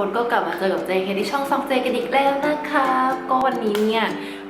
คนก็กลับมาเจอกับเจคที่ช่องซองเจกันอีกแล้วนะคะ ก็วันนี้เนี่ย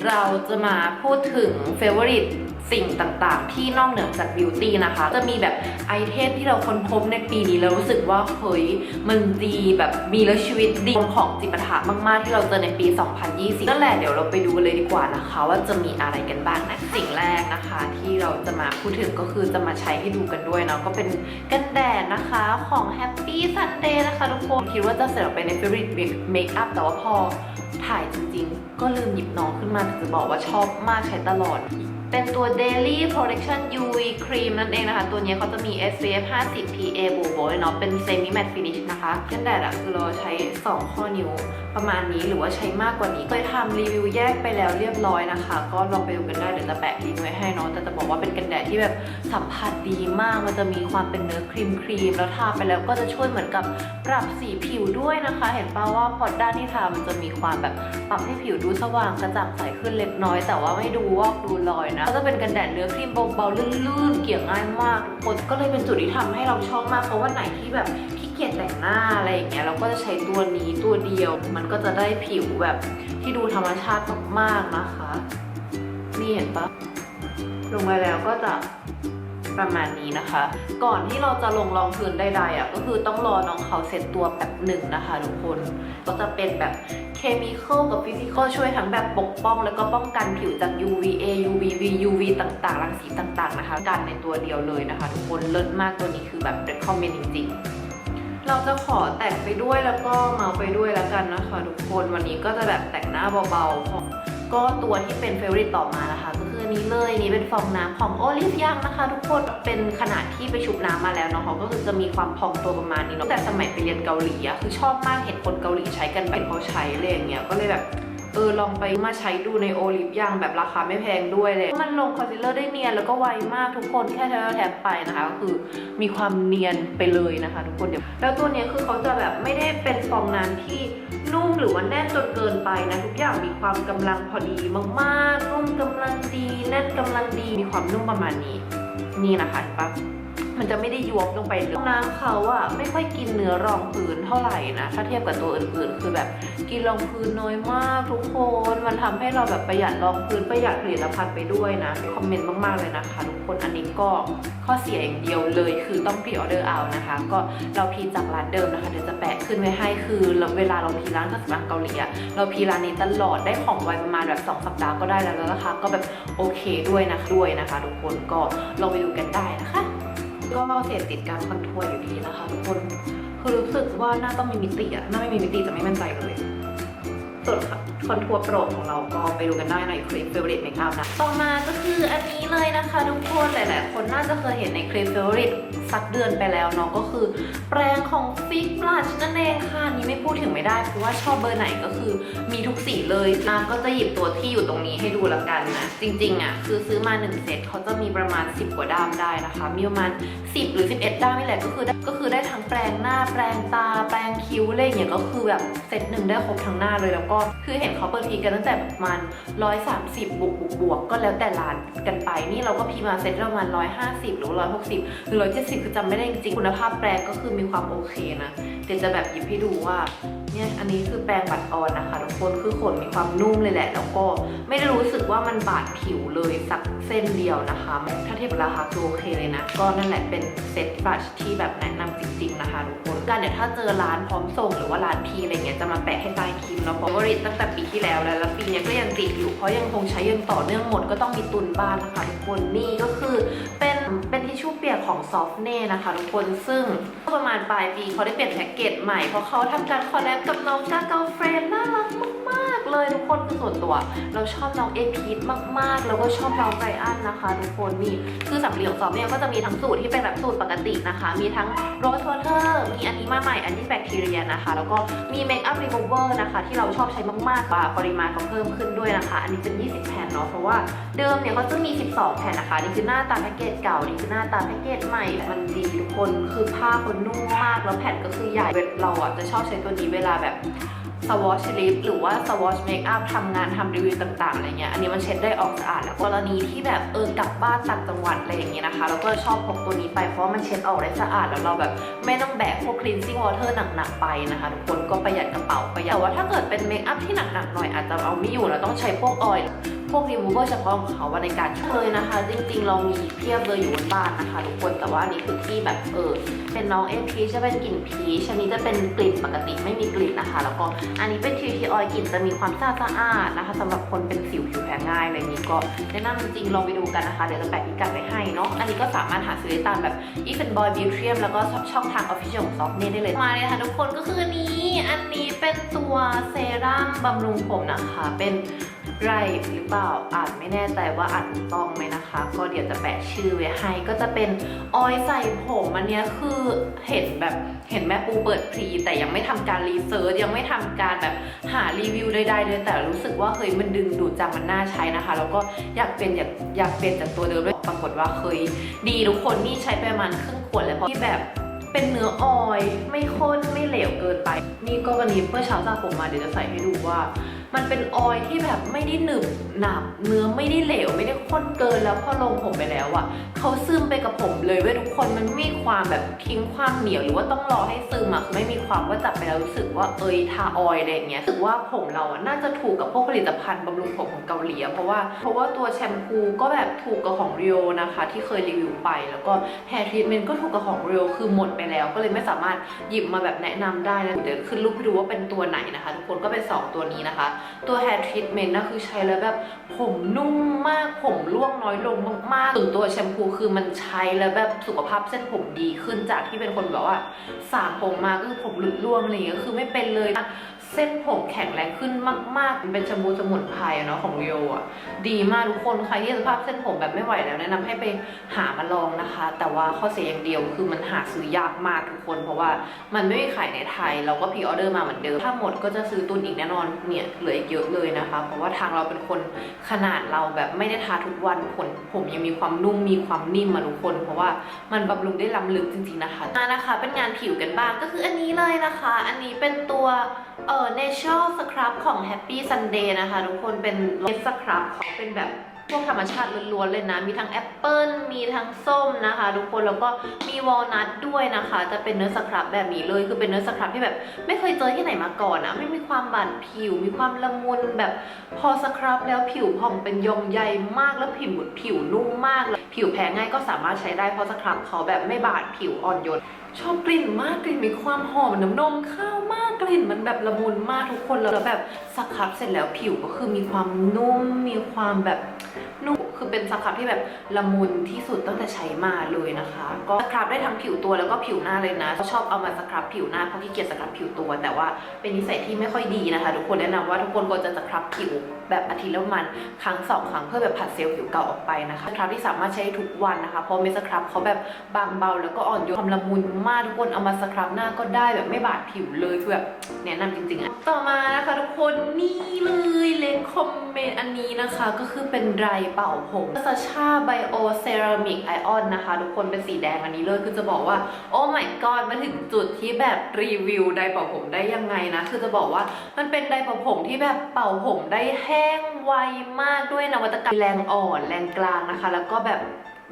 เราจะมาพูดถึงเฟเวอริตสิ่งต่างๆ ที่นอกเหนือจากบิวตี้นะคะ จะมีแบบไอเทมที่เราค้นพบในปีนี้แล้วรู้สึกว่าเฮ้ยมันดีแบบมีแล้วชีวิตดีของจิปาถามากๆ ที่เราเจอในปี 2020นั่นแหละเดี๋ยวเราไปดูเลยดีกว่านะคะ ว่าจะมีอะไรกันบ้างนะสิ่งแรกนะคะ ที่เราจะมาพูดถึงก็คือจะมาใช้ให้ดูกันด้วยเนาะก็เป็นกันแดดนะคะของ Happy Sunday นะคะทุกคนคิดว่าจะเสร็จไปใน Favorite Makeup แต่ว่าพอ ถ่ายจริงๆ ก็ลืมหยิบน้องขึ้นมาแต่จะบอกว่าชอบมากใช้ตลอด เป็นตัว Daily Protection UV Cream นั่นเองนะคะ ตัวนี้เขาจะมี SPF 50 PA บวกๆเลยเนาะ เป็น Semi Matte Finish นะคะกันแดดอะคือเราใช้ 2 ข้อนิ้วประมาณนี้หรือว่าใช้มากกว่านี้เคยทำรีวิวแยกไปแล้วเรียบร้อยนะคะ ก็ลองไปดูกันได้เดี๋ยวจะแปะลิงก์ไว้ให้เนาะแต่จะบอกว่าเป็นกันแดดที่แบบสัมผัสดีมากมันจะมีความเป็นเนื้อครีมครีมแล้วทาไปแล้วก็จะช่วยเหมือนกับปรับสีผิวด้วยนะคะ เห็นป่าว่าพอด้านที่ทามันจะมีความแบบปรับให้ผิวดูสว่างกระจ่างใสขึ้นเล็กน้อย แต่ว่าไม่ดูวอกดูรอยนะก็จะเป็นกันแดดเนื้อครีมเบาๆลื่นๆเกลี่ยง่ายมากทุกคนก็เลยเป็นจุดที่ทำให้เราชอบมากเพราะว่าไหนที่แบบขี้เกียจแต่งหน้าอะไรอย่างเงี้ยเราก็จะใช้ตัวนี้ตัวเดียว มันก็จะได้ผิวแบบที่ดูธรรมชาติมากๆนะคะ นี่เห็นปะลงไปแล้วก็จะ ประมาณนี้นะคะ ก่อนที่เราจะลงรองพื้นใดๆอะก็คือต้องรอน้องเขาเซ็ตตัวแบบหนึ่งนะคะทุกคน ก็จะเป็นแบบเคมีคอลกับฟิสิกอลช่วยทั้งแบบปกป้อง แล้วก็ป้องกันผิวจาก UVA UVB UV ต่างๆ รังสีต่างๆนะคะกันในตัวเดียวเลยนะคะทุกคนเลิศมากตัวนี้คือแบบ recommend จริงๆเราจะขอแต่งไปด้วยแล้วก็เมาไปด้วยแล้วกันนะคะทุกคนวันนี้ก็จะแบบแต่งหน้าเบาๆก็ตัวที่เป็นเฟเวอริตต่อมานะคะก็คือ อันนี้เลยนี่เป็นฟองน้ำของโอลิฟยังนะคะทุกคนเป็นขนาดที่ไปชุบน้ำมาแล้วเนาะเขาก็คือจะมีความพองตัวประมาณนี้เนาะแต่สมัยไปเรียนเกาหลีอะคือชอบมากเห็นคนเกาหลีใช้กันเป็นเขาใช้เลยอย่างเงี้ยก็เลยแบบ เออลองไปมาใช้ดูในโอลิฟยังแบบราคาไม่แพงด้วยเลย มันลงคอนซีลเลอร์ได้เนียนแล้วก็ไวมากทุกคนแค่แทบแทบไปนะคะ ก็คือมีความเนียนไปเลยนะคะ ทุกคนเดี๋ยวแล้วตัวนี้คือเขาจะแบบไม่ได้เป็นฟองน้ำที่นุ่มหรือว่าแน่นจนเกินไปนะทุกอย่างมีความกำลังพอดีมากๆนุ่มกำลังดีแน่นกำลังดีมีความนุ่มประมาณนี้ นี่นะคะเห็นปะ มันจะไม่ได้ยวบลงไปเลยน้ำเขาอะไม่ค่อยกินเนื้อรองพื้นเท่าไหร่นะ ถ้าเทียบกับตัวอื่นๆ คือแบบกินรองพื้นน้อยมากทุกคน มันทำให้เราแบบประหยัดรองพื้นประหยัดผลิตภัณฑ์ไปด้วยนะ คอมเมนต์มากๆเลยนะคะทุกคน อันนี้ก็ข้อเสียอย่างเดียวเลยคือต้องพรีออเดอร์เอานะคะ ก็เราพีจากร้านเดิมนะคะ เดี๋ยวจะแปะขึ้นไว้ให้ คือเราเวลาเราพีร้านเครื่องสำอางเกาหลีอะเราพีร้านนี้ตลอดได้ของไวประมาณแบบสองสัปดาห์ก็ได้แล้วแล้วราคาก็แบบโอเคด้วยนะคะด้วยนะคะ ทุกคนก็ลองไปดูกันได้นะคะ ก็เสียติดการคอนทัวร์อยู่ดีนะคะทุกคนคือรู้สึกว่าหน้าต้องมีมิติอะหน้าไม่มีมิติจะไม่มั่นใจเลยส่วนคอนทัวร์โปรดของเราก็ไปดูกันได้ในคลิป Favorite Makeup นะ ต่อมาก็คืออันนี้เลยนะคะทุกคนหลาย ๆ คนน่าจะเคยเห็นในคลิป Favorite สักเดือนไปแล้วเนาะก็คือ แปรงของ Fix Blush นั่นเองค่ะนี่ไม่พูดถึงไม่ได้เพราะว่าชอบเบอร์ไหนก็คือมีทุกสีเลยน้ำก็จะหยิบตัวที่อยู่ตรงนี้ให้ดูละกันนะจริงๆอะคือซื้อมา1เซตเขาจะมีประมาณ 10 กว่าด้ามได้นะคะ มีประมาณ 10 หรือ 11 ด้ามนี่แหละก็คือก็คือได้ทั้งแปรงหน้าแปรงตา แปรงคิ้วอะไรอย่างเงี้ยก็คือแบบเซตหนึ่งได้ครบทั้งหน้าเลยแล้วก็คือเห็นเขาเปิดพีกันตั้งแต่ประมาณ 130 บวกบวกบวกก็แล้วแต่ร้านกันไปนี่เราก็พีมาเซตประมาณ 150 หรือ 160 หรือ 170คือจำไม่ได้จริงคุณภาพแปรงก็คือมีความโอเคนะ เดี๋ยวจะแบบหยิบให้ดูว่าเนี่ยอันนี้คือแปรงบัดออนนะคะทุกคนคือขนมีความนุ่มเลยแหละ แล้วก็ไม่ได้รู้สึกว่ามันบาดผิวเลยสักเส้นเดียวนะคะ ถ้าเทียบราคาคือโอเคเลยนะ ก็นั่นแหละเป็นเซ็ตบลัชที่แบบแนะนำจริง ๆ นะคะทุกคนกันเดี๋ยวถ้าเจอร้านพร้อมส่งหรือว่าร้านพีอะไรเงี้ยจะมาแปะให้ใต้คลิปเนาะเพราะว่าริตตั้งแต่ปีที่แล้วแล้วแล้วปีนี้ก็ยังติดอยู่เพราะยังคงใช้ยังต่อเนื่องหมดก็ต้องมีตุนบ้านนะคะทุกคนนี่ก็คือเป็นเป็นทิชชู่เปียกของซอฟเนนะคะทุกคนซึ่งประมาณปลายปีเขาได้เปลี่ยนแพ็กเกจใหม่ เพราะเขาทำการคอลแลบกับน้องกาเกาเฟรนน่ารักมากๆ เลยทุกคนคือส่วนตัว เราชอบน้องเอพีทมากๆ แล้วก็ชอบน้องไรอันนะคะทุกคนนี่คือสำลีของซอฟเนี่ยก็จะมีทั้งสูตรที่เป็นแบบสูตรปกตินะคะ มีทั้งโรสวอเตอร์มีอันนี้มาใหม่อันที่แบคทีเรียนะคะ แล้วก็มีเมคอัพรีมูเวอร์นะคะ ที่เราชอบใช้มากๆว่าปริมาณเขาเพิ่มขึ้นด้วยนะคะ อันนี้เป็น 20 แผ่นเนาะเพราะว่าเดิมเนี่ยเขาจะมี 12 แผ่นนะคะนี่คือหน้าตาแพ็กเกจเก่านี่คือหน้าตาแพ็กเกจใหม่มันดีทุกคนคือผ้าคนนุ่มมากแล้วแผ่นก็คือใหญ่เราอะจะชอบใช้ตัวนี้เวลาแบบสวอชลิปหรือว่าสวอชเมคอัพทำงานทำรีวิวต่างๆอะไรเงี้ยอันนี้มันเช็ดได้ออกสะอาดแล้วกรณีที่แบบเออกลับบ้านต่างจังหวัดอะไรอย่างเงี้ยนะคะเราก็ชอบพกตัวนี้ไปเพราะว่ามันเช็ดออกได้สะอาดแล้วเราแบบไม่ต้องแบกพวก cleansing water หนักๆไปนะคะทุกคนก็ประหยัดกระเป๋าประหยัดแต่ว่าถ้าเกิดเป็นเมคอัพที่หนักๆหน่อยอาจจะเอาไม่อยู่เราต้องใช้พวกออยล์ วกรีมูเวอร์เฉพาะของเขาว่าในการช่วยเลยนะคะ จริงๆ เรามีเพียบเลยอยู่บนบ้านนะคะทุกคนแต่ว่าอันนี้คือที่แบบเออเป็นน้องเอ็มพีจะเป็นกลิ่นพีชอันนี้จะเป็นกลิ่นปกติไม่มีกลิ่นนะคะ แล้วก็อันนี้เป็นทีทีออยกลิ่นจะมีความสะอาดสะอาดนะคะสำหรับคนเป็นสิวผิวแพ้ง่ายอะไรนี้ก็แนะนำจริงๆลองไปดูกันนะคะเดี๋ยวจะแปะพิกัดไว้ให้เนาะอันนี้ก็สามารถหาซื้อได้ตามแบบ e v e n Boy Beauty แล้วก็ช่องทาง Official ของ Soft นี่ได้เลยมาเลยค่ะทุกคนก็คือนนี้อันนี้เป็นตัวเซรั่มบำรุงผมนะคะ เป็น ไรหรือเปล่าอ่านไม่แน่ใจว่าอ่านถูกต้องไหมนะคะ ก็เดี๋ยวจะแปะชื่อไว้ให้ ก็จะเป็นออยใส่ผมอันเนี้ยคือเห็นแบบเห็นแม่ปูเปิดพรีแต่ยังไม่ทำการรีเสิร์ชยังไม่ทำการแบบหารีวิวใดๆเลยแต่รู้สึกว่าเฮ้ยมันดึงดูดจังมันน่าใช้นะคะ แล้วก็อยากเป็นอยากอยากเป็นจากตัวเดิมด้วยปรากฏว่าเคยดีทุกคนนี่ใช้ไประมาณครึ่งขวดแล้วเพราะที่แบบเป็นเนื้อออยไม่ข้นไม่เหลวเกินไป นี่ก็วันนี้เมื่อเช้าสระผมมาเดี๋ยวจะใส่ให้ดูว่า มันเป็นออยที่แบบไม่ได้หนึบหนับเนื้อไม่ได้เหลวไม่ได้ข้นเกินแล้วพอลงผมไปแล้วอะ่ะเขาซึมไปกับผมเลยเว้ยทุกคนมันไม่มีความแบบทิ้งความเหนียวหรือว่าต้องรอให้ซึมอะไม่มีความว่าจับไปแล้วรู้สึกว่าเอยทาออยล์อะไรอย่างเงี้ยรู้สึกว่าผมเราอะน่าจะถูกกับพวกผลิตภัณฑ์บำรุงผมของเกาหลีเพราะว่าเพราะว่าตัวแชมพูก็แบบถูกกับของเรียวนะคะ ที่เคยรีวิวไป แล้วก็แฮร์ทรีทเมนต์ก็ถูกกับของเรียวคือหมดไปแล้ว ก็เลยไม่สามารถหยิบมาแบบแนะนำได้นะเดี๋ยวขึ้นรูปให้ดูว่าเป็นตัวไหนนะคะ ทุกคนก็เป็นสองตัวนี้นะคะตัวแฮร์ทรีทเมนต์นะคือใช้แล้วแบบผมนุ่มมากผมร่วงน้อยลงมากๆส่วนตัวแชมพูคือมันใช้แล้วแบบสุขภาพเส้นผมดีขึ้นจากที่เป็นคนแบบว่าสระผมมาก็คือผมหลุดร่วงอะไรเงี้ยคือไม่เป็นเลยเส้นผมแข็งแรงขึ้นมากๆมันเป็นแชมพูสมุนไพรอะเนาะของโยอะดีมากทุกคนใครที่สภาพเส้นผมแบบไม่ไหวแล้วแนะนำให้ไปหามาลองนะคะ แต่ว่าข้อเสียอย่างเดียวคือมันหาซื้อยากมากทุกคน เพราะว่ามันไม่มีขายในไทย เราก็พรีออเดอร์มาเหมือนเดิมถ้าหมดก็จะซื้อตุนอีกแน่นอนเนี่ยเหลืออีกเยอะเลยนะคะ เพราะว่าทางเราเป็นคนขนาดเราแบบไม่ได้ทาทุกวันผลผมยังมีความนุ่มมีความนิ่มมาทุกคน เพราะว่ามันบำรุงได้ล้ำลึกจริงๆนะคะมานะคะ เป็นงานผิวกันบ้างก็คืออันนี้เลยนะคะ อันนี้เป็นตัวเอ่อ natural scrub ของ Happy Sunday นะคะ ทุกคนเป็นรสสครับเขาเป็นแบบ พวกธรรมชาติล้วนๆเลยนะ มีทั้งแอปเปิลมีทั้งส้มนะคะทุกคนแล้วก็มีวอลนัทด้วยนะคะ จะเป็นเนื้อสครับแบบนี้เลยคือเป็นเนื้อสครับที่แบบไม่เคยเจอที่ไหนมาก่อนนะไม่มีความบาดผิว มีความละมุนแบบพอสครับแล้วผิวผ่องเป็นยองใยมากแล้วผิวผิวนุ่มมากเลยผิวแพ้ง่ายก็สามารถใช้ได้เพราะสครับเขาแบบไม่บาดผิวอ่อนโยนชอบกลิ่นมากกลิ่นมีความหอมน้ำนมข้าวมากกลิ่นมันแบบละมุนมากทุกคนแล้วแบบสครับเสร็จแล้วผิวก็คือมีความนุ่มมีความแบบ นุ่มคือเป็นสครับที่แบบละมุนที่สุดตั้งแต่ใช้มาเลยนะคะ ก็สครับได้ทั้งผิวตัวแล้วก็ผิวหน้าเลยนะชอบเอามาสครับผิวหน้าเพราะขี้เกียจสครับผิวตัว แต่ว่าเป็นนิสัยที่ไม่ค่อยดีนะคะ ทุกคนแนะนำว่าทุกคนควรจะสครับผิวแบบอาทิตย์ละประมันครั้งสองครั้งเพื่อแบบผัดเซลล์ผิวเก่าออกไปนะคะสครับที่สามารถใช้ทุกวันนะคะ เพราะเมสครับเขาแบบบางเบาแล้วก็อ่อนโยนความละมุนมากทุกคนเอามาสครับหน้าก็ได้แบบไม่บาดผิวเลยคือแบบแนะนำจริงๆอะต่อมานะคะทุกคนนี่เลยเลนคอมเมนต์อันนี้นะคะก็คือเป็นไรเป่าผมซาชาไบโอเซรามิกไอออนนะคะ ทุกคนเป็นสีแดงอันนี้เลยคือจะบอกว่า โอ้ my god มาถึงจุดที่แบบรีวิวไดร์เป่าผมได้ยังไงนะ คือจะบอกว่ามันเป็นไดร์เป่าผมที่แบบเป่าผมได้แห้งไวมากด้วยนวัตกรรมแรงอ่อนแรงกลางนะคะ แล้วก็แบบ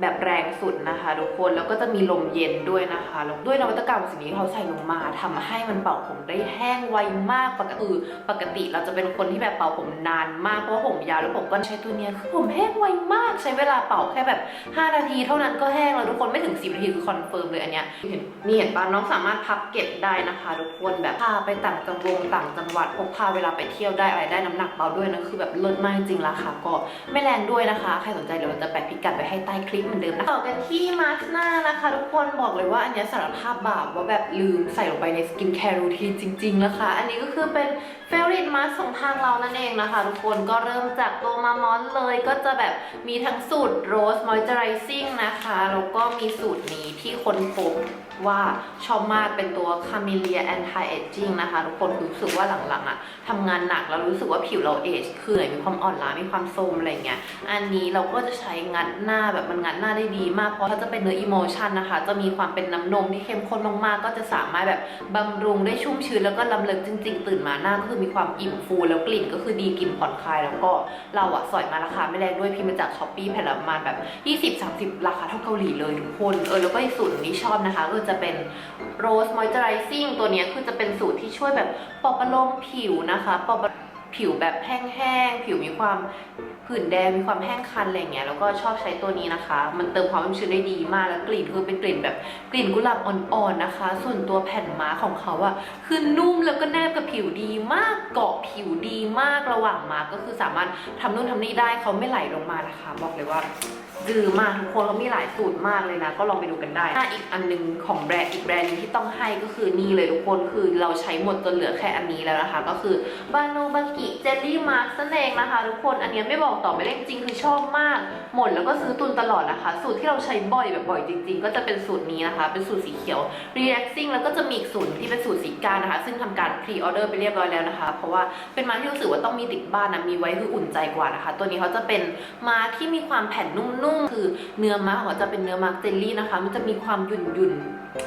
แบบแรงสุดนะคะทุกคนแล้วก็จะมีลมเย็นด้วยนะคะแล้วด้วยนวัตกรรมสิ่งนี้เขาใส่ลงมาทำให้มันเป่าผมได้แห้งไวมากปกติปกติเราจะเป็นคนที่แบบเป่าผมนานมากเพราะผมยาวแล้วผมก็ใช้ตัวเนี้ยคือผมแห้งไวมากใช้เวลาเป่าแค่แบบ 5 นาที เท่านั้นก็แห้งแล้วทุกคนไม่ถึง 10 นาทีคือคอนเฟิร์มเลยอันเนี้ยเห็นนี่เห็นปะน้องสามารถพับเก็บได้นะคะ ทุกคนแบบพาไปต่างจังหวงต่างจังหวัดพกพาเวลาไปเที่ยวได้อะไรได้น้ำหนักเบาด้วยนะคือแบบเลิศมากจริงราคาก็ไม่แรงด้วยนะคะใครสนใจเดี๋ยวเราจะแปะพิกัดไว้ให้ใต้คลิปเหมือนเดิมนะต่อกันที่มาสก์หน้านะคะ ทุกคนบอกเลยว่าอันนี้สารภาพบาปว่าแบบลืมใส่ลงไปในสกินแคร์รูทีนจริงๆนะคะ อันนี้ก็คือเป็นเฟ v o r i t e mask ของทางเรานั่นเองนะคะ ทุกคนก็เริ่มจากตัวมามอนเลยก็จะแบบมีทั้งสูตรโรสมอยเจอไรซิ่งนะคะแล้วก็มีสูตรนี้ที่คนพบ ว่าชอบมากเป็นตัว Camellia Anti Aging นะคะ ทุกคนรู้สึกว่าหลังๆอะทำงานหนักแล้วรู้สึกว่าผิวเราเอจคือมีความอ่อนล้ามีความโทรมอะไรเงี้ยอันนี้เราก็จะใช้งัดหน้าแบบมันงัดหน้าได้ดีมากเพราะเขาจะเป็นเนื้อ Emotion นะคะ จะมีความเป็นน้ำนมที่เข้มข้นมากๆ ก็จะสามารถแบบบำรุงได้ชุ่มชื้นแล้วก็ลำเลิกจริง ๆ ตื่นมาหน้าก็คือมีความอิ่มฟูแล้วกลิ่นก็คือดีกลิ่นผ่อนคลายแล้วก็เราอะสอยมาราคาไม่แรงด้วยพิมพ์มาจากช้อปปี้แผ่นละประมาณแบบ 20-30 ราคาเท่าเกาหลีเลยทุกคนเออแล้วก็อีกสูตรนี้ชอบนะคะก็จะเป็น Rose Moisturizing ตัวนี้คือจะเป็นสูตรที่ช่วยแบบปอบประโลมผิวนะคะปอบผิวแบบแห้งๆ ผิวมีความผื่นแดง มีความแห้งคันอะไรเงี้ย แล้วก็ชอบใช้ตัวนี้นะคะ มันเติมความชุ่มชื้นได้ดีมาก แล้วกลิ่นคือเป็นกลิ่นแบบกลิ่นกุหลาบอ่อนๆนะคะ ส่วนตัวแผ่นมาของเขาอะคือนุ่มแล้วก็แนบกับผิวดีมาก เกาะผิวดีมาก ระหว่างมาก็คือสามารถทำนู่นทำนี่ได้ เขาไม่ไหลลงมานะคะ บอกเลยว่า ดื้อมากทุกคนเขามีหลายสูตรมากเลยนะ ก็ลองไปดูกันได้อะอีกอันหนึงของแบรนด์อีกแบรนด์นึงที่ต้องให้ก็คือนี่เลยทุกคนคือเราใช้หมดจนเหลือแค่อันนี้แล้วนะคะ ก็คือบาโนบากิเจลลี่มาร์คนั่นเองนะคะ ทุกคนอันนี้ไม่บอกต่อไม่เล่นจริงคือชอบมาก หมดแล้วก็ซื้อตุนตลอดนะคะ สูตรที่เราใช้บ่อยแบบบ่อยจริง ๆ ก็จะเป็นสูตรนี้นะคะ เป็นสูตรสีเขียว relaxing แล้วก็จะมีอีกสูตรที่เป็นสูตรสีกานะคะ ซึ่งทำการ pre order ไปเรียบร้อยแล้วนะคะ เพราะว่าเป็นมาที่รู้สึกว่าต้องมีติดบ้านนะมีไว้คืออุ่นใจกว่านะคะ ตัวนี้เขาจะเป็นมาที่มีความแผ่นนุ่มๆคือเนื้อมาร์กจะเป็นเนื้อมาร์กเจลลี่นะคะ มันจะมีความหยุ่นหยุ่น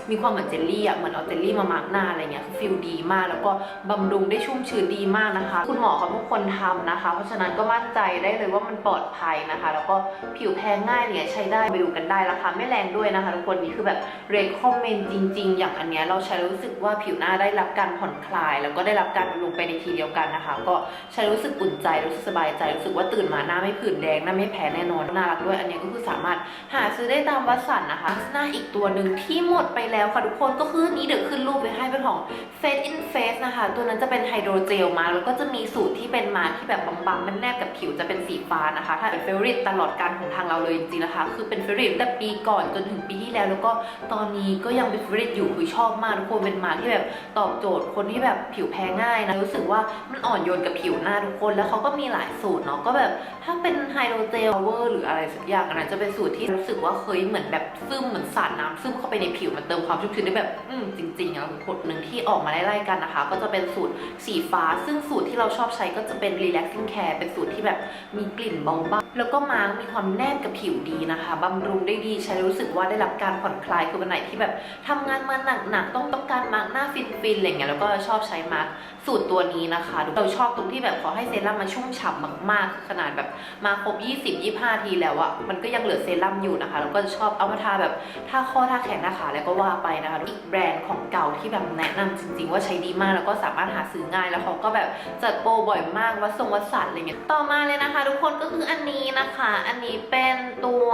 มีความเหมือนเจลลี่อะเหมือนเอาเจลลี่มามาร์กหน้าอะไรเงี้ยคือฟิลดีมาก แล้วก็บำรุงได้ชุ่มชื้นดีมากนะคะ คุณหมอเขาทุกคนทำนะคะ เพราะฉะนั้นก็มั่นใจได้เลยว่ามันปลอดภัยนะคะ แล้วก็ผิวแพ้ง่ายเนี่ยใช้ได้ไปดูกันได้ราคาไม่แรงด้วยนะคะทุกคนนี่คือแบบเรคคอมเมนจริง ๆ อย่างอันเนี้ยเราใช้แล้วรู้สึกว่าผิวหน้าได้รับการผ่อนคลาย แล้วก็ได้รับการบำรุงไปในทีเดียวกันนะคะ ก็ใช้รู้สึกอุ่นใจรู้สึกสบายใจรู้สึกว่าตื่นมาหน้าไม่ผื่นแดงหน้าไม่แพ้แน่นอนน่ารักด้วยอันเนี้ยก็คือสามารถหาซื้อได้ตามวัสันนะคะหน้าอีกตัวหนึ่งที่หมดไปแล้วค่ะทุกคนก็คือนี้เดี๋ยวขึ้นรูปไปให้เป็นของ Face in Face นะคะ ตัวนั้นจะเป็นไฮโดรเจลมาแล้วก็จะมีสูตรที่เป็นมาที่แบบบางๆมันแนบกับผิวจะเป็นสีฟ้านะคะ ถ้าเป็นเฟร i ตตลอดการของทางเราเลยจริงๆนะคะ คือเป็นเฟร i ตแต่ปีก่อนจนถึงปีที่แล้ว แล้วก็ตอนนี้ก็ยังเป็นเฟร i ตอยู่คือชอบมากทุกคนเป็นมาที่แบบตอบโจทย์คนที่แบบผิวแพ้ง่ายนะรู้สึกว่ามันอ่อนโยนกับผิวหน้าทุกคนแล้วเขาก็มีหลายสูตรเนาะก็แบบถ้าเป็นไฮโดรเจลเวอร์หรืออะไรสักอย่างอันนั้นจะเป็นสูตรที่รู้สึกว่าเคยเหมือนแบบซึมเหมือนสาดน้ำซึมเข้าไปในผิวมันเติมความชุ่มชื้นได้แบบอืมจริงๆอะขวดหนึ่งที่ออกมาไล่ๆกันนะคะ ก็จะเป็นสูตรสีฟ้า ซึ่งสูตรที่เราชอบใช้ก็จะเป็น relaxing care เป็นสูตรที่แบบมีกลิ่นเบาๆ แล้วก็มาร์กมีความแนบกับผิวดีนะคะบำรุงได้ดีใช้รู้สึกว่าได้รับการผ่อนคลายคือวันไหนที่แบบทำงานมาหนักๆต้องต้องการมาร์กหน้าฟินๆอะไรเงี้ยแล้วก็ชอบใช้มาร์กสูตรตัวนี้นะคะ เราชอบตรงที่แบบขอให้เซรั่มมาชุ่มฉ่ำมากๆ ขนาดแบบมาครบ 20-25 ทีแล้วอะมันก็ยังเหลือเซรั่มอยู่นะคะแล้วก็ชอบเอามาทาแบบท่าข้อท่าแขนท่าขาแล้วก็ว่าไปนะคะอีกแบรนด์ของเก่าที่แบบแนะนำจริง ๆ ว่าใช้ดีมากแล้วก็สามารถหาซื้อง่ายแล้วเขาก็แบบจัดโปรบ่อยมากวัดทรงวัดสันอะไรเงี้ยต่อมาเลยนะคะ ทุกคนก็คืออันนี้นะคะ อันนี้เป็นตัว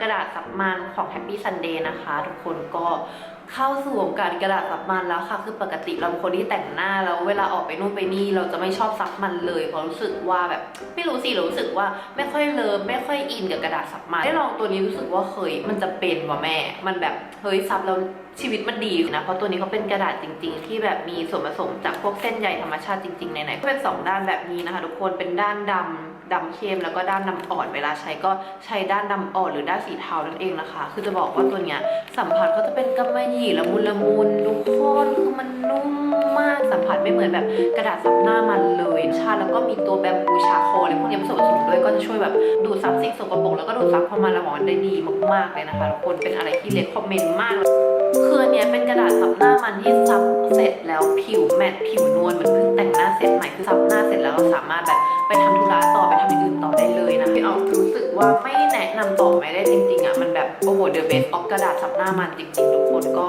กระดาษสับมันของ Happy Sunday นะคะ ทุกคนก็เข้าสู่วงการกระดาษซับมันแล้วค่ะ คือปกติเราเป็นคนที่แต่งหน้าแล้วเวลาออกไปนู่นไปนี่เราจะไม่ชอบซับมันเลยเพราะรู้สึกว่าแบบไม่รู้สิเรารู้สึกว่าไม่ค่อยเลิฟไม่ค่อยอินกับกระดาษซับมันได้ลองตัวนี้รู้สึกว่าเฮ้ยมันจะเป็นว่ะแม่ มันแบบเฮ้ยซับแล้วชีวิตมันดีนะเพราะตัวนี้เขาเป็นกระดาษจริง ๆ ที่แบบมีส่วนผสมจากพวกเส้นใยธรรมชาติจริงๆไหนๆก็เป็นสองด้านแบบนี้นะคะ ทุกคนเป็นด้านดำ ดำเข้มแล้วก็ด้านดำอ่อนเวลาใช้ก็ใช้ด้านดำอ่อนหรือด้านสีเทานั่นเองนะคะ คือจะบอกว่าตัวเนี้ยสัมผัสเขาจะเป็นกำมะหยี่ละมุนละมุนทุกคนคือมันนุ่มมากสัมผัสไม่เหมือนแบบกระดาษซับหน้ามันเลยชาแล้วก็มีตัวแบมบูชาโคอะไรพวกนี้ผสมผสมด้วยก็จะช่วยแบบดูดซับสิ่งสกปรกแล้วก็ดูดซับเข้ามาละหมอนได้ดีมากๆเลยนะคะทุกคนเป็นอะไรที่เล็คคอมเมนต์มาก คืออันเนี้ยเป็นกระดาษซับหน้ามันที่ซับเสร็จแล้วผิวแมตต์ผิวนวลเหมือนเพิ่งแต่งหน้าเสร็จใหม่คือซับหน้าเสร็จแล้วเราสามารถแบบไปทำธุระต่อไปทำอย่างอื่นต่อได้เลยนะพี่ออกรู้สึกว่าไม่แนะนำต่อไม่ได้จริงๆอะมันแบบโอ้โหเดอะเบสออฟกระดาษซับหน้ามันจริงๆทุกคนก็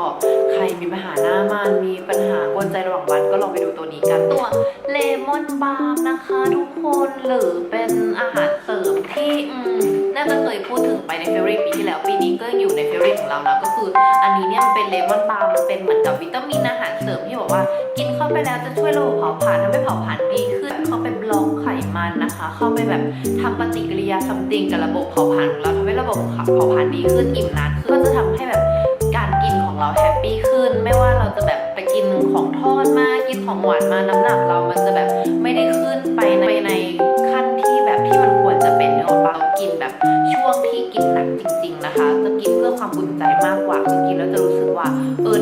ใครมีปัญหาหน้ามันมีปัญหากวนใจระหว่างวันก็ลองไปดูตัวนี้กันตัวเลมอนบาร์มนะคะทุกคนหรือเป็นอาหารเสริมที่อืม น่าจะเคยพูดถึงไปในเฟร i ปีที่แล้วปีนี้ก็ยังอยู่ในเฟร i ของเรานะก็คือ อันนี้เนี่ยมันเป็นเลมอนบาร์มันเป็นเหมือนกับวิตามินอาหารเสริมที่บอกว่า กินเข้าไปแล้วจะช่วยระบบเผาผลาญทำให้เผาผลาญดีขึ้นเข้าไปบล็อกไขมันนะคะ เข้าไปแบบทำปฏิกิริยาซัมติงกับระบบเผาผลาญของเราทำให้ระบบเผาผลาญดีขึ้นอิ่มนานขึ้นก็จะทำให้แบบการกินของเราแฮปปี้ขึ้น ไม่ว่าเราจะแบบไปกินของทอดมากินของหวานมาน้ำหนักเรามันจะแบบไม่ได้ขึ้นไปในไปใน กินแบบช่วงที่กินหนักจริง ๆนะคะ จะกินเพื่อความอุ่นใจมากกว่าคือกินแล้วจะรู้สึกว่าเออ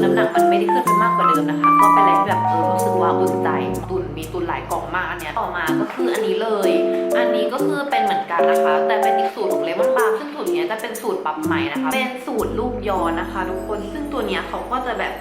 ไม่ได้ขึ้นไปมากกว่าเดิมนะคะ ก็เป็นอะไรที่แบบเออรู้สึกว่าอุ่นใจตุนมีตุนหลายกล่องมากอันเนี้ยต่อมาก็คืออันนี้เลย อันนี้ก็คือเป็นเหมือนกันนะคะ แต่เป็นอีกสูตรของเลมอนบาร์ซึ่งสูตรเนี้ยจะเป็นสูตรปรับใหม่นะคะ เป็นสูตรลูกยอนะคะ ทุกคนซึ่งตัวเนี้ยเขาก็จะแบบ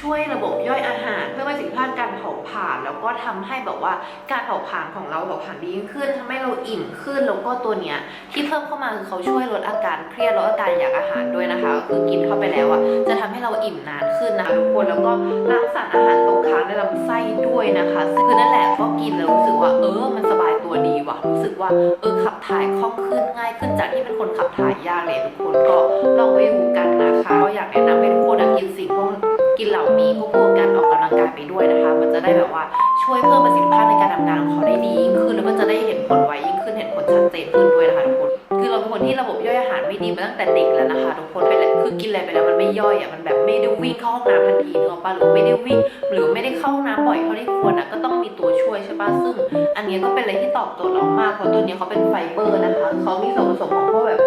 ช่วยระบบย่อยอาหารเพื่อประสิทธิภาพการเผาผลาญแล้วก็ทำให้แบบว่าการเผาผลาญของเราเผาผลาญดียิ่งขึ้นทำให้เราอิ่มขึ้นแล้วก็ตัวเนี้ยที่เพิ่มเข้ามาคือเขาช่วยลดอาการเครียดลดอาการอยากอาหารด้วยนะคะก็คือกินเข้าไปแล้วอะจะทำให้เราอิ่มนานขึ้นนะคะทุกคนแล้วก็ล้างสารอาหารตกค้างในลำไส้ด้วยนะคะคือนั่นแหละก็กินแล้วรู้สึกว่าเออมันสบายตัวดีว่ะรู้สึกว่าเออขับถ่ายคล่องขึ้นง่ายขึ้นจากที่เป็นคนขับถ่ายยากเลยทุกคนก็ลองไปดูกันนะคะก็อยากแนะนำให้ทุกคนกินสิ่งพวก กินเหล่านี้ควบคู่กับการออกกำลังกายไปด้วยนะคะ มันจะได้แบบว่าช่วยเพิ่มประสิทธิภาพในการทำงานของเขาได้ดียิ่งขึ้นแล้วก็จะได้เห็นผลไวยิ่งขึ้นเห็นผลชัดเจนขึ้นด้วยนะคะทุกคนคือเราเป็นคนที่ระบบย่อยอาหารไม่ดีมาตั้งแต่เด็กแล้วนะคะทุกคนไปเลยคือกินอะไรไปแล้วมันไม่ย่อยอะมันแบบไม่ได้วิ่งเข้าห้องน้ำทันทีนึกออกปะหรือไม่ได้วิ่งหรือไม่ได้เข้าห้องน้ำบ่อยเท่าที่ควรอะก็ต้องมีตัวช่วยใช่ปะซึ่ง อันนี้ก็เป็นอะไรที่ตอบโจทย์เรามากเพราะตัวนี้เขาเป็นไฟเบอร์นะคะเขามีส่วนผสมของพวกแบบ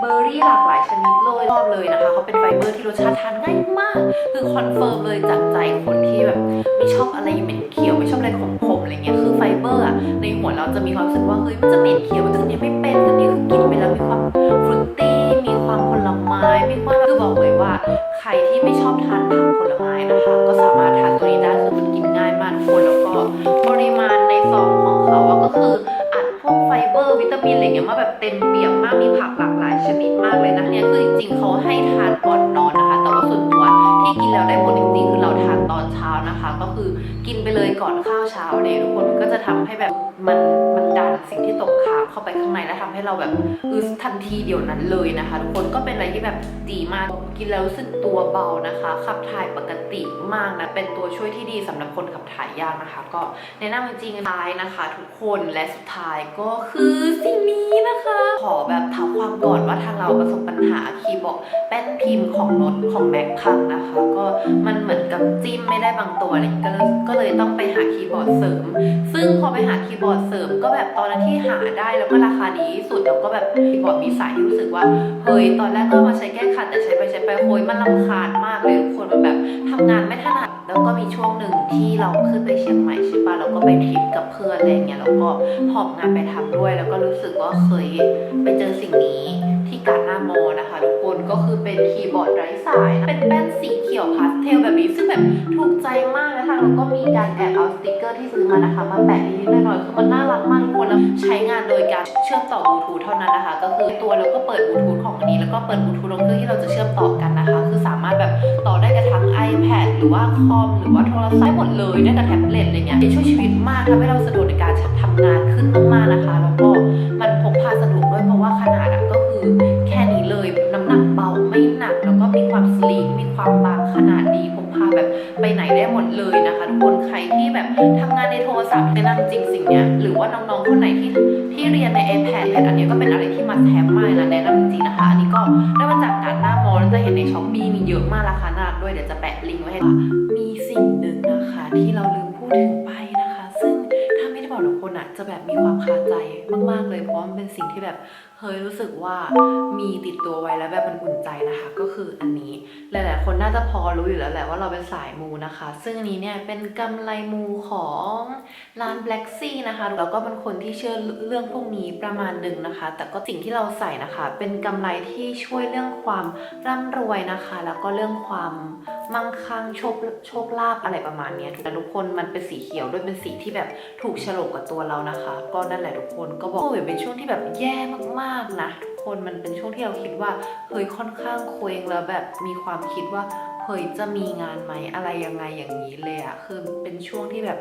เบอร์รี่หลากหลายชนิดเลยชอบเลยนะคะ เขาเป็นไฟเบอร์ที่รสชาติทานง่ายมาก คือคอนเฟิร์มเลยจากใจคนที่แบบไม่ชอบอะไรเหม็นเขียวไม่ชอบอะไรขมๆอะไรเงี้ยคือไฟเบอร์อะในหัวเราจะมีความรู้สึกว่าเฮ้ยมันจะเหม็นเขียวแต่นเนี้ยไม่เป็นอันนี้คือกินไปแล้วมีความฟรุตตี้มีความผลไม้มีความคือบอกเลยว่า ใครที่ไม่ชอบทานผักผลไม้นะคะ ก็สามารถทานตัวนี้ได้คือมันกินง่ายมากทุกคนแล้วก็ปริมาณในซองของเขาก็คือ อร์วิตามินอะไรเงี้ยมาแบบเต็มเปี่ยมมากมีผักหลากหลายชนิดมากเลยนะเนี่ยคือจริงๆเขาให้ทานก่อนนอน ที่กินแล้วได้ผลจริงๆคือเราทานตอนเช้านะคะ ก็คือกินไปเลยก่อนข้าวเช้าเลยทุกคนมันก็จะทำให้แบบมันมันดันสิ่งที่ตกค้างเข้าไปข้างในแล้วทำให้เราแบบอึทันทีเดียวนั้นเลยนะคะ ทุกคนก็เป็นอะไรที่แบบดีมากกินแล้วรู้สึกตัวเบานะคะ ขับถ่ายปกติมากนะเป็นตัวช่วยที่ดีสำหรับคนขับถ่ายยากนะคะ ก็แนะนำจริงๆท้ายนะคะ ทุกคนและสุดท้ายก็คือสิ่งนี้นะคะ ขอแบบเท้าความก่อนว่าทางเราประสบปัญหาคีย์บอร์ดแป้นพิมพ์ของรถของแม็กพังนะคะก็มันเหมือนกับจิ้มไม่ได้บางตัวอะไรอย่างเงี้ยก็เลยก็เลยต้องไปหาคีย์บอร์ดเสริม ซึ่งพอไปหาคีย์บอร์ดเสริม ก็แบบตอนนั้นที่หาได้แล้วก็ราคาดีที่สุดแล้วก็แบบคีย์บอร์ดมีสายที่รู้สึกว่าเฮ้ยตอนแรกก็มาใช้แก้ขัดแต่ใช้ไปใช้ไปโอยมันรำคาญมากเลยทุกคนมันแบบทำงานไม่ถนัดแล้วก็มีช่วงหนึ่งที่เราขึ้นไปเชียงใหม่ใช่ปะเราก็ไปทริปกับเพื่อนอะไรเงี้ยแล้วก็หอบงานไปทำด้วย แล้วก็รู้สึกว่าเคยไปเจอสิ่งนี้ที่การหน้ามอนะคะ ก็คือเป็นคีย์บอร์ดไร้สาย เป็นแป้นสีเขียวพาสเทลแบบนี้ ซึ่งแบบถูกใจมากนะคะแล้วก็มีการแอบเอาสติกเกอร์ที่ซื้อมานะคะ มาแปะนิดๆหน่อยๆคือมันน่ารักมากทุกคนแล้วใช้งานโดยการเชื่อมต่อบลูทูธเท่านั้นนะคะ ก็คือตัวเราก็เปิดบลูทูธของอันนี้ แล้วก็เปิดบลูทูธลงเครื่องที่เราจะเชื่อมต่อกันนะคะ คือสามารถแบบต่อได้กับทั้ง iPad หรือว่าคอมหรือว่าโทรศัพท์ได้หมดเลยได้กับแท็บเล็ตอะไรเงี้ยช่วยชีวิตมากทำให้เราสะดวกในการทำงานขึ้นมากๆนะคะ แล้วก็มันพกพาสะดวกด้วยเพราะว่าขนาดก็คือแค่นี้เลย หนักเบาไม่หนักแล้วก็มีความสลีกมีความบางขนาดดีพกพาแบบไปไหนได้หมดเลยนะคะทุกคนใครที่แบบทำงานในโทรศัพท์แนะนำจริงสิ่งเนี้ยหรือว่าน้องๆคนไหนที่ที่เรียนใน iPad อันเนี้ยก็เป็นอะไรที่มาแทบมากนะแนะนำจริงนะคะอันนี้ก็ได้มาจากการหน้ามอลจะเห็นในช้อปปี้มีเยอะมากราคาน่ารักด้วยเดี๋ยวจะแปะลิงก์ไว้ให้มีสิ่งหนึ่งนะคะ ที่เราลืมพูดถึงไป ถ้าไม่ได้บอกทุกคนอะจะแบบมีความคาใจมาก ๆ เลยเพราะมันเป็นสิ่งที่แบบเฮ้ยรู้สึกว่ามีติดตัวไว้แล้วแบบมันอุ่นใจนะคะ ก็คืออันนี้หลาย ๆ คนน่าจะพอรู้อยู่แล้วแหละว่าเราเป็นสายมูนะคะ ซึ่งอันนี้เนี่ยเป็นกำไรมูของร้าน Black Sea นะคะแล้วก็เป็นคนที่เชื่อเรื่องพวกนี้ประมาณหนึ่งนะคะ แต่ก็สิ่งที่เราใส่นะคะ เป็นกำไรที่ช่วยเรื่องความร่ำรวยนะคะ แล้วก็เรื่องความ มั่งคั่งโชคโชคลาภอะไรประมาณนี้แต่ทุกคนมันเป็นสีเขียวด้วยเป็นสีที่แบบถูกฉลกกับตัวเรานะคะ ก็นั่นแหละทุกคนก็บอกว่าเป็นช่วงที่แบบแย่มากๆนะทุกคนมันเป็นช่วงที่เราคิดว่าเฮ้ยค่อนข้างเคว้งแล้วแบบมีความคิดว่าเฮ้ยจะมีงานไหมอะไรยังไงอย่างนี้เลยอะคือเป็นช่วงที่แบบ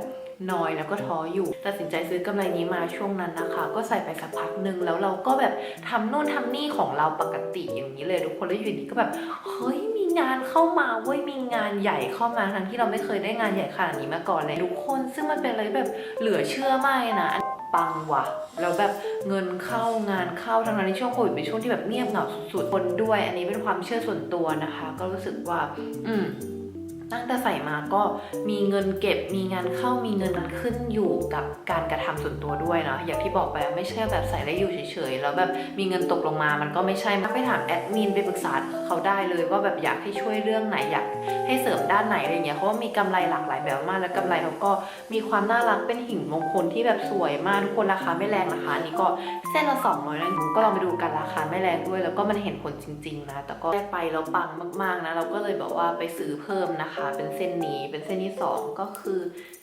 นอยแล้วก็ท้ออยู่ตัดสินใจซื้อกำไรนี้มาช่วงนั้นนะคะ ก็ใส่ไปสักพักหนึ่งแล้วเราก็แบบทำนู่นทำนี่ของเราปกติอย่างนี้เลยทุกคนแล้วอยู่ดีก็แบบเฮ้ย งานเข้ามาเว้ยมีงานใหญ่เข้ามาทั้งที่เราไม่เคยได้งานใหญ่ขนาดนี้มาก่อนเลยทุกคน ซึ่งมันเป็นอะไรแบบเหลือเชื่อมากนะปังว่ะแล้วแบบเงินเข้างานเข้าทั้งนั้นในช่วงโควิดเป็นช่วงที่แบบเงียบเหงาสุดๆคนด้วย อันนี้เป็นความเชื่อส่วนตัวนะคะ ก็รู้สึกว่า อืม ตั้งแต่ใส่มาก็มีเงินเก็บมีงานเข้ามีเงินขึ้นอยู่กับการกระทำส่วนตัวด้วยเนาะอย่างที่บอกไปไม่ใช่แบบใส่แล้วอยู่เฉยๆแล้วแบบมีเงินตกลงมามันก็ไม่ใช่ไปถามแอดมินไปปรึกษาเขาได้เลยว่าแบบอยากให้ช่วยเรื่องไหนอยากให้เสริมด้านไหนอะไรเงี้ยเพราะว่ามีกำไรหลากหลายแบบมากแล้วกำไรเขาก็มีความน่ารักเป็นหินมงคลที่แบบสวยมากทุกคนราคาไม่แรงนะคะอันนี้ก็เส้นละ200นะก็ลองไปดูกันราคาไม่แรงด้วย แล้วก็มันเห็นผลจริง ๆนะแต่ก็ได้ไปแล้วปังมากๆนะเราก็เลยแบบว่าไปซื้อเพิ่มนะคะเป็นเส้นนี้เป็นเส้นที่สองก็คือ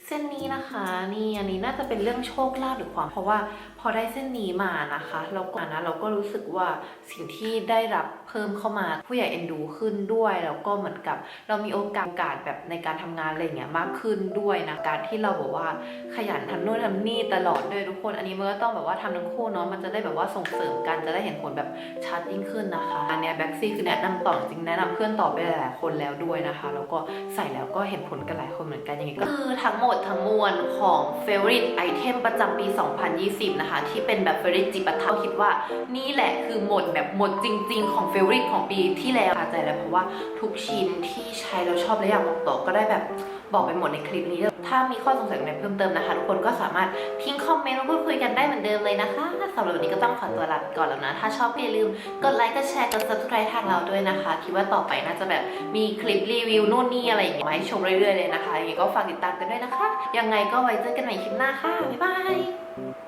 เส้นนี้นะคะนี่อันนี้น่าจะเป็นเรื่องโชคลาภหรือความ เพราะว่าพอได้เส้นนี้มานะคะเราก็นะเราก็รู้สึกว่าสิ่งที่ได้รับเพิ่มเข้ามาผู้ใหญ่เอ็นดูขึ้นด้วย แล้วก็เหมือนกับ เรามีโอกาสกาสแบบในการทำงานอะไรเงี้ยมากขึ้นด้วยนะการที่เราบอกว่าขยันทำนู่นทำนี่ตลอดด้วยทุกคนอันนี้มันก็ต้องแบบว่าทำทั้งคู่เนาะมันจะได้แบบว่าส่งเสริมกันจะได้เห็นผลแบบชัดยิ่งขึ้นนะคะอันเนี้ยแบ็กซี่คือแนะนำต่อจริงแนะนำเพื่อนต่อไปหลายๆคนแล้วด้วยนะคะ แล้วก็ใส่แล้วก็เห็นผลกันหลายคนเหมือนกันอย่างงี้ก็คือทั้งหมดทั้งมวลของ favorite item ประจำปี 2020 นะคะ ที่เป็นแบบ favorite จิปะเท่าคิดว่า นี่แหละคือหมดแบบหมดจริง ๆ ของ favorite ของปีที่แล้วพอใจแล้วเพราะว่าทุกชิ้นที่ใช้แล้วชอบและอยากบอกต่อก็ได้แบบ บอกไปหมดในคลิปนี้ ถ้ามีข้อสงสัยอะไรเพิ่มเติมนะคะ ทุกคนก็สามารถพิมพ์คอมเมนต์มาพูดคุยกันได้เหมือนเดิมเลยนะคะสำหรับวันนี้ก็ต้องขอตัวลาไปก่อนแล้วนะ ถ้าชอบก็อย่าลืมกดไลค์กดแชร์กด subscribe ทางเราด้วยนะคะ คิดว่าต่อไปน่าจะแบบมีคลิปรีวิวนู่นนี่อะไรอย่างเงี้ยมาให้ชมเรื่อยๆเลยนะคะยังไงก็ฝากติดตามกันด้วยนะคะ ยังไงก็ไว้เจอกันใหม่คลิปหน้าค่ะบ๊ายบาย